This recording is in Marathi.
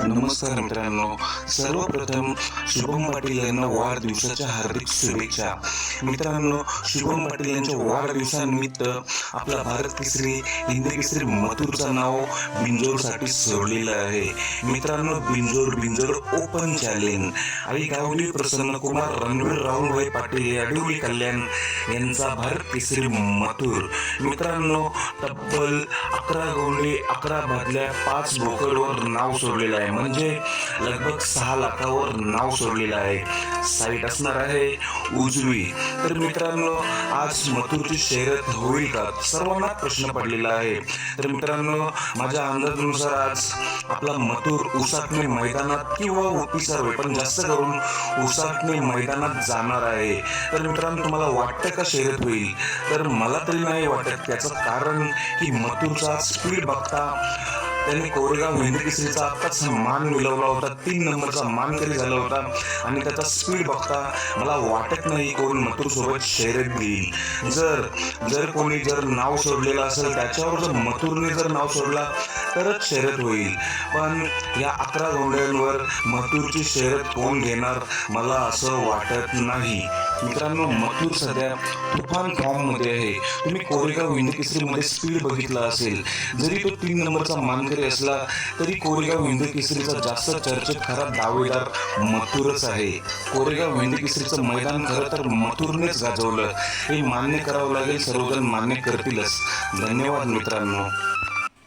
नमस्कार मित्रांनो. सर्वप्रथम शुभम पाटील यांना वाढदिवसाच्या हार्दिक शुभेच्छा. मित्रांनो शुभम पाटील यांच्या वाढदिवसानिमित्त आपला भारत केसरी हिंदी केसरी मथुरचं नाव बिंजोरसाठी सोडलेलं आहे. मित्रांनो बिंजोर बिंजोर ओपन चॅलेंज. आई गावली प्रसन्न कुमार रणवीर राहुलभाई पाटील याडवली कल्याण यांचा भारत केसरी मथुर. मित्रांनो तब्बल अकरा गोंडे अकरा भादल्या पाच बोकडवर नाव सोडलेलं आहे. म्हणजे लगभग सहा लाखावर नाव सोडलेलं आहे. साईट असणार आहे उजवी. तर मित्रांनो आज मथुरची शर्यत होईल का सर्वांना प्रश्न पडलेला आहे. तर मित्रांनो माझ्या अंदाजानुसार आज आपला मथुर उसाटणे मैदानात किंवा ओपीसर होईल पण जास्त करून उसाटणे मैदानात जाणार आहे. तर मित्रांनो तुम्हाला वाटतं का शर्यत होईल? तर मला तरी नाही वाटत. त्याचं कारण की मथुरचा स्पीड बघता त्यांनी कोरेगाव महेंद्र केसरीचा आत्ताच मान मिळवला होता. तीन नंबरचा मान मानकरी झाला होता? आणि त्याचा स्पीड बघता मला वाटत नाही कोण मथुर सोबत शर्यत घेईल. जर जर कोणी जर नाव सोडलेलं असेल त्याच्यावर जर मथुरने जर नाव सोडला तरच शर्यत होईल. पण या अकरा गोंड्यांवर मथुरची शर्यत कोण घेणार? मला असं वाटत नाही. मित्रांनो मथुर सध्या तुफान फॉर्ममध्ये आहे. तुम्ही कोरेगाव हिंदी केसरीमध्ये स्पीड बघितला असेल. जरी तो तीन नंबरचा मानकरी असला तरी कोरेगाव हिंदी केसरीचा जास्त चर्चेत खरा दावेदार मथुरच आहे. कोरेगाव हिंदी केसरीचं मैदान खरं तर मथुरनेच गाजवलं. हे मान्य करावं लागेल सर्वजण मान्य करतीलच. धन्यवाद मित्रांनो.